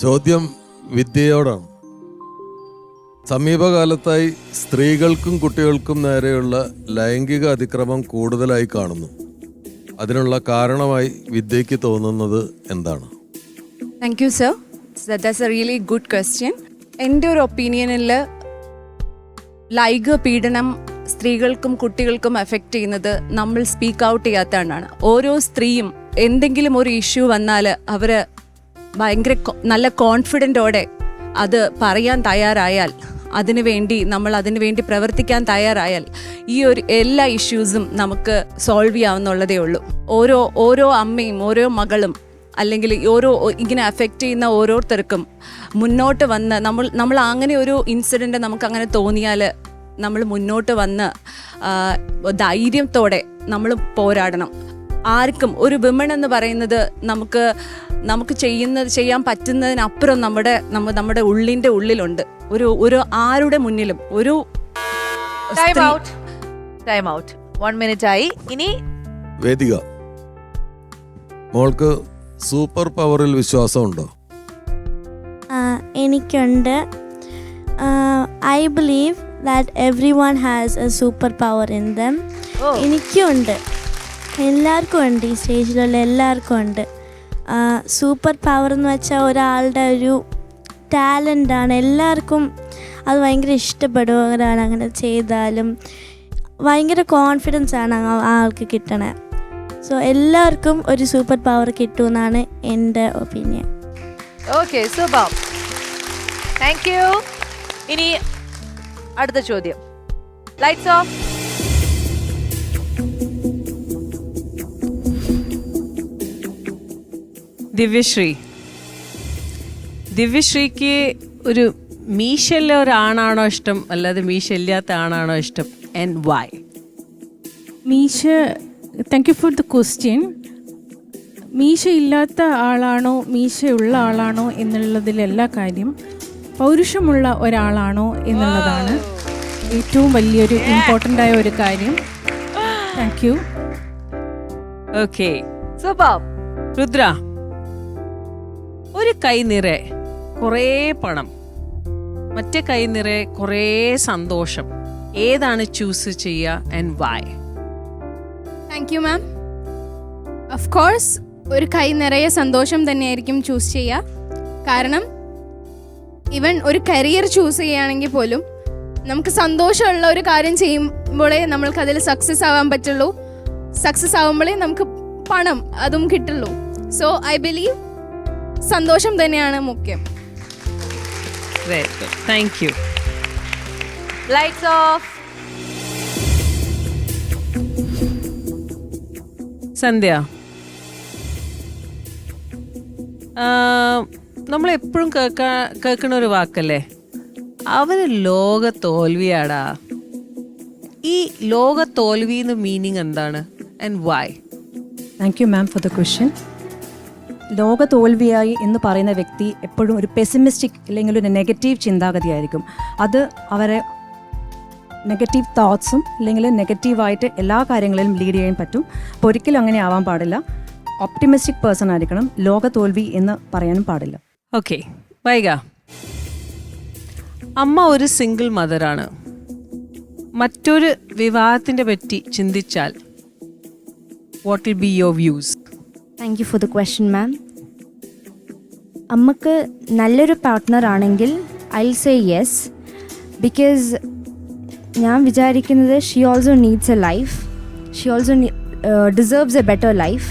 ചോദ്യം വിദ്യയോടാണ്. സമീപകാലത്തായി സ്ത്രീകൾക്കും കുട്ടികൾക്കും നേരെയുള്ള ലൈംഗിക അതിക്രമം കൂടുതലായി കാണുന്നു. അതിനുള്ള കാരണമായി വിദ്യയ്ക്ക് തോന്നുന്നത് എന്താണ്? Thank you sir that's a really good question എന്റെ ഒരു ഒപ്പീനിയനിൽ ലൈംഗിക പീഡനം സ്ത്രീകൾക്കും കുട്ടികൾക്കും എഫക്റ്റ് ചെയ്യുന്നത് നമ്മൾ സ്പീക്ക് ഔട്ട് ചെയ്യാത്തതാണ് ഓരോ സ്ത്രീയും എന്തെങ്കിലും ഒരു ഇഷ്യൂ വന്നാൽ അവർ ഭയങ്കര നല്ല കോൺഫിഡന്റോടെ അത് പറയാൻ തയ്യാറായാൽ അതിനു വേണ്ടി നമ്മൾ അതിനു വേണ്ടി പ്രവർത്തിക്കാൻ തയ്യാറായാൽ ഈ ഒരു എല്ലാ ഇഷ്യൂസും നമുക്ക് സോൾവ് ചെയ്യാവുന്നുള്ളതേ ഉള്ളൂ. ഓരോ ഓരോ അമ്മയും ഓരോ മകളും അല്ലെങ്കിൽ ഓരോ ഇങ്ങനെ അഫക്റ്റ് ചെയ്യുന്ന ഓരോരുത്തർക്കും മുന്നോട്ട് വന്ന് നമ്മൾ നമ്മൾ അങ്ങനെ ഒരു ഇൻസിഡന്റ് നമുക്ക് അങ്ങനെ തോന്നിയാൽ നമ്മൾ മുന്നോട്ട് വന്ന് ധൈര്യത്തോടെ നമ്മൾ പോരാടണം. ആർക്കും ഒരു വിമൺ എന്ന് പറയുന്നത് നമുക്ക് നമുക്ക് ചെയ്യുന്നത് ചെയ്യാൻ പറ്റുന്നതിനപ്പുറം നമ്മുടെ നമ്മ നമ്മുടെ ഉള്ളിന്റെ ഉള്ളിലുണ്ട്. ഒരു ഒരു ആരുടെ മുന്നിലും ഒരു time out time out one minute ആയി. ഇനി വേദിക. മോൾക്ക് സൂപ്പർ പവറിൽ വിശ്വാസമുണ്ടോ? എനിക്കുണ്ട്. I believe that everyone has a super power in them എനിക്കുണ്ട്. എനിക്കും ഉണ്ട് എല്ലാവർക്കും ഉണ്ട് ഈ സ്റ്റേജിലുള്ള എല്ലാവർക്കും ഉണ്ട്. സൂപ്പർ പവർ എന്ന് വെച്ചാൽ ഒരാളുടെ ഒരു ടാലന്റാണ് എല്ലാവർക്കും അത് ഭയങ്കര ഇഷ്ടപ്പെടും. ഒരാൾ അങ്ങനെ ചെയ്താലും ഭയങ്കര കോൺഫിഡൻസ് ആണ് ആ ആൾക്ക് കിട്ടണേ. സോ എല്ലാവർക്കും ഒരു സൂപ്പർ പവർ കിട്ടുമെന്നാണ് എന്റെ ഒപ്പീനിയൻ ഓക്കെ താങ്ക് യു ഇനി അടുത്ത ചോദ്യം. Lights of Divyasree. ദിവ്യശ്രീക്ക് ഒരു മീശല്ല ഒരാണാണോ ഇഷ്ടം അല്ലാതെ മീശ ഇല്ലാത്ത ആണാണോ ഇഷ്ടം? ആൻഡ് വൈ മീശ thank you for the question മീശ ഇല്ലാത്ത ആളാണോ മീശയുള്ള ആളാണോ എന്നുള്ളതിലല്ല കാര്യം പൗരുഷമുള്ള ഒരാളാണോ എന്നുള്ളതാണ് ഏറ്റവും വലിയൊരു ഇമ്പോർട്ടന്റ് ആയ ഒരു കാര്യം. താങ്ക് യു ഓക്കെ രുദ്ര ഒരു കൈ നിറയെ കുറേ പണം. മറ്റേ കൈ നിറയെ കുറേ സന്തോഷം. ഏതാണ് ചൂസ് ചെയ്യുക and why thank you ma'am of course ഒരു കൈ നിറയെ സന്തോഷം തന്നെയായിരിക്കും ചൂസ് ചെയ്യുക കാരണം ഇവൻ ഒരു കരിയർ ചൂസ് ചെയ്യുകയാണെങ്കിൽ പോലും നമുക്ക് സന്തോഷമുള്ള ഒരു കാര്യം ചെയ്യുമ്പോഴേ നമ്മൾക്ക് അതിൽ സക്സസ് ആവാൻ പറ്റുള്ളൂ. സക്സസ് ആവുമ്പോഴേ നമുക്ക് പണം അതും കിട്ടുള്ളൂ. സോ ഐ ബിലീവ് സന്തോഷം തന്നെയാണ് മുഖ്യം. Very good thank you lights off Sandhya. നമ്മൾ എപ്പോഴും കേൾക്കാ കേൾക്കണ ഒരു വാക്കല്ലേ? അവന് ലോക തോൽവിയാടാ ഈ ലോക തോൽവി എന്ന് മീനിങ് എന്താണ്? And why thank you ma'am for the question ലോക തോൽവിയായി എന്ന് പറയുന്ന വ്യക്തി എപ്പോഴും ഒരു പെസിമിസ്റ്റിക് അല്ലെങ്കിൽ ഒരു നെഗറ്റീവ് ചിന്താഗതിയായിരിക്കും. അത് അവരെ നെഗറ്റീവ് തോട്ട്സും അല്ലെങ്കിൽ നെഗറ്റീവായിട്ട് എല്ലാ കാര്യങ്ങളിലും ലീഡ് ചെയ്യാൻ പറ്റും. അപ്പോൾ ഒരിക്കലും അങ്ങനെ ആവാൻ പാടില്ല. ഒപ്റ്റിമിസ്റ്റിക് പേഴ്സൺ ആയിരിക്കണം. ലോക തോൽവി എന്ന് പറയാനും പാടില്ല. ഓക്കെ വൈക അമ്മ ഒരു സിംഗിൾ മദറാണ് മറ്റൊരു വിവാഹത്തിന്റെ പറ്റി ചിന്തിച്ചാൽ what will be your views thank you for the question ma'am അമ്മയ്ക്ക് നല്ലൊരു പാർട്ട്ണർ ആണെങ്കിൽ ഐ സേ യെസ് ബിക്കോസ് ഞാൻ വിചാരിക്കുന്നത് she also needs a life she also deserves a better life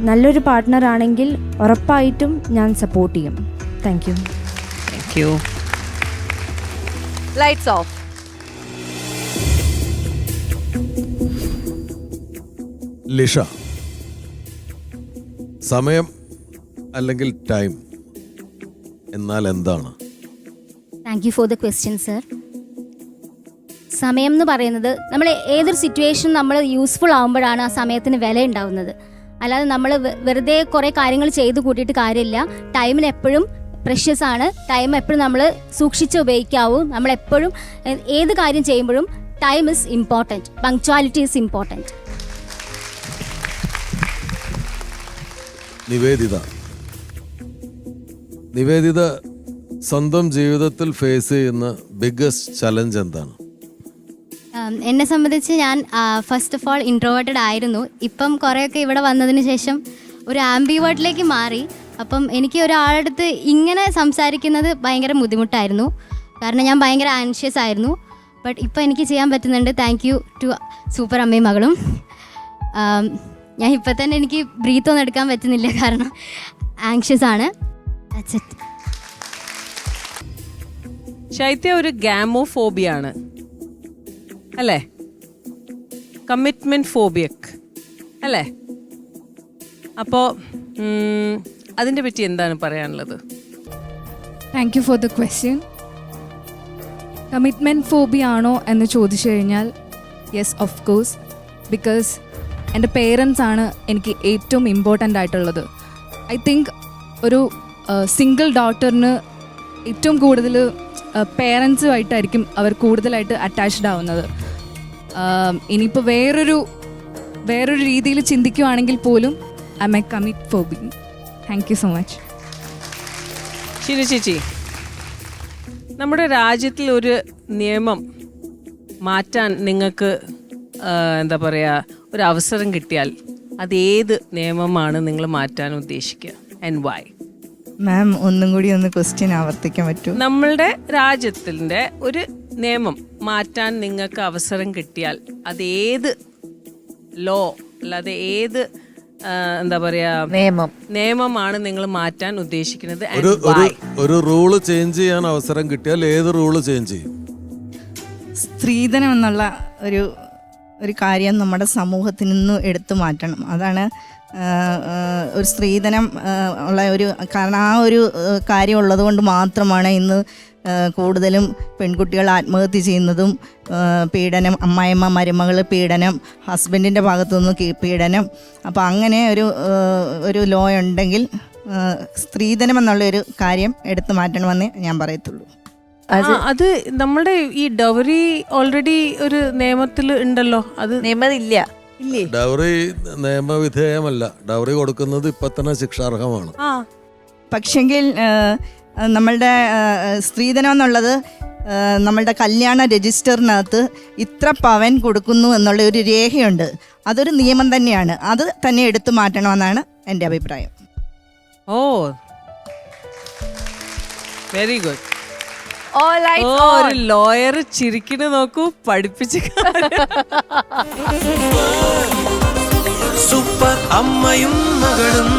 നല്ലൊരു പാർട്ട്ണർ ആണെങ്കിൽ ഉറപ്പായിട്ടും ഞാൻ സപ്പോർട്ട് ചെയ്യും. Thank you thank you lights off Lisha സമയം അല്ലെങ്കിൽ ടൈം എന്നാൽ എന്താണ്? Thank you for the question sir സമയം എന്ന് പറയുന്നത് നമ്മൾ ഏതൊരു സിറ്റുവേഷൻ നമ്മൾ യൂസ്ഫുൾ ആകുമ്പോഴാണ് ആ സമയത്തിന് വില ഉണ്ടാവുന്നത്. അല്ലാതെ നമ്മൾ വെറുതെ കുറേ കാര്യങ്ങൾ ചെയ്ത് കൂട്ടിയിട്ട് കാര്യമില്ല. ടൈമിന് എപ്പോഴും പ്രഷ്യസ് ആണ്. ടൈം എപ്പോഴും നമ്മൾ സൂക്ഷിച്ച് ഉപയോഗിക്കാവൂ. നമ്മൾ എപ്പോഴും ഏത് കാര്യം ചെയ്യുമ്പോഴും time is important punctuality is important Nivedita. Nivedita സ്വന്തം ജീവിതത്തിൽ ഫേസ് ചെയ്യുന്ന ബിഗ്ഗസ്റ്റ് ചലഞ്ച് എന്താണ്? എന്നെ സംബന്ധിച്ച് ഞാൻ ഫസ്റ്റ് ഓഫ് ഓൾ ഇൻട്രോവേർട്ടഡ് ആയിരുന്നു. ഇപ്പം കുറേയൊക്കെ ഇവിടെ വന്നതിന് ശേഷം ഒരു ആംബിവേർഡിലേക്ക് മാറി. അപ്പം എനിക്ക് ഒരാളുടെ അടുത്ത് ഇങ്ങനെ സംസാരിക്കുന്നത് ഭയങ്കര ബുദ്ധിമുട്ടായിരുന്നു. കാരണം ഞാൻ ഭയങ്കര ആൻഷ്യസ് ആയിരുന്നു. ബട്ട് ഇപ്പം എനിക്ക് ചെയ്യാൻ പറ്റുന്നുണ്ട്. താങ്ക് യു ടു സൂപ്പർ അമ്മയും മകളും. ഞാൻ ഇപ്പം തന്നെ എനിക്ക് ബ്രീത്ത് ഒന്നും എടുക്കാൻ പറ്റുന്നില്ല. കാരണം ആങ്ഷ്യസ് ആണ്. ശൈത്യ ഒരു ഗാമോഫോബിയാണ്. അല്ലേ? കമ്മിറ്റ്മെന്റ് ഫോബിയക് അല്ലേ? അപ്പോ അതിനെ പറ്റി എന്താണ് പറയാനുള്ളത്? Thank you for the question commitment phobia ആണോ എന്ന് ചോദിച്ചു കഴിഞ്ഞാൽ യെസ് ഓഫ് കോഴ്സ് ബിക്കോസ് എന്റെ പേരൻസ് ആണ് എനിക്ക് ഏറ്റവും ഇമ്പോർട്ടന്റ് ആയിട്ടുള്ളത്. ഐ തിങ്ക് ഒരു സിംഗിൾ ഡോട്ടറിന് ഏറ്റവും കൂടുതൽ പേരൻസുമായിട്ടായിരിക്കും അവർ കൂടുതലായിട്ട് അറ്റാച്ച്ഡ് ആവുന്നത്. ഇനിയിപ്പോൾ വേറൊരു വേറൊരു രീതിയിൽ ചിന്തിക്കുവാണെങ്കിൽ പോലും I my commit for be thank you so much ശരി ചേച്ചി. നമ്മുടെ രാജ്യത്തിൽ ഒരു നിയമം മാറ്റാൻ നിങ്ങൾക്ക് എന്താ പറയുക ഒരു അവസരം കിട്ടിയാൽ അത് ഏത് നിയമമാണ് നിങ്ങൾ മാറ്റാൻ ഉദ്ദേശിക്കുക? ആൻഡ് വൈ മാം ഒന്നും കൂടി ഒന്ന് ക്വസ്റ്റ്യൻ ആവർത്തിക്കാൻ പറ്റും? നമ്മളുടെ രാജ്യത്തിന്റെ ഒരു നിയമം മാറ്റാൻ നിങ്ങൾക്ക് അവസരം കിട്ടിയാൽ അത് ഏത് ലോ അല്ലാതെ ഏത് എന്താ പറയാ നിയമം. നിയമമാണ് നിങ്ങൾ മാറ്റാൻ ഉദ്ദേശിക്കുന്നത്? ഒരു ഒരു റൂൾ ചേഞ്ച് ചെയ്യാൻ അവസരം കിട്ടിയാൽ ഏത് റൂൾ ചേഞ്ച് ചെയ്യും? സ്ത്രീധനം എന്നുള്ള ഒരു ഒരു കാര്യം നമ്മുടെ സമൂഹത്തിൽ നിന്ന് എടുത്തു മാറ്റണം. അതാണ് ഒരു സ്ത്രീധനം ഉള്ള ഒരു കാരണം ആ ഒരു കാര്യം ഉള്ളത് കൊണ്ട് മാത്രമാണ് ഇന്ന് കൂടുതലും പെൺകുട്ടികൾ ആത്മഹത്യ ചെയ്യുന്നതും പീഡനം അമ്മായിമ്മ മരുമകൾ പീഡനം ഹസ്ബൻഡിന്റെ ഭാഗത്തു നിന്ന് പീഡനം. അപ്പോൾ അങ്ങനെ ഒരു ഒരു ലോ ഉണ്ടെങ്കിൽ സ്ത്രീധനം എന്നുള്ള ഒരു കാര്യം എടുത്തു മാറ്റണമെന്നേ ഞാൻ പറയത്തുള്ളൂ. അത് നമ്മുടെ ഈ ഡവറി ഓൾറെഡി ഒരു നിയമത്തിൽ ഉണ്ടല്ലോ അത് നിയമമില്ല. ഡവറി ഡൗറി നിയമവിധേയമല്ല. ഡവറി കൊടുക്കുന്നത് ഇപ്പൊ തന്നെ ശിക്ഷാർഹമാണ്. പക്ഷെങ്കിൽ നമ്മളുടെ സ്ത്രീധനം എന്നുള്ളത് നമ്മളുടെ കല്യാണ രജിസ്റ്ററിനകത്ത് ഇത്ര പവൻ കൊടുക്കുന്നു എന്നുള്ള ഒരു രേഖയുണ്ട്. അതൊരു നിയമം തന്നെയാണ്. അത് തന്നെ എടുത്തു മാറ്റണമെന്നാണ് എന്റെ അഭിപ്രായം. ഓ. വെരി ഗുഡ് ഓ ഓ ഒരു ലോയർ ചിരിക്കണ നോക്കൂ പഠിപ്പിച്ച് സൂപ്പർ അമ്മയും മകളും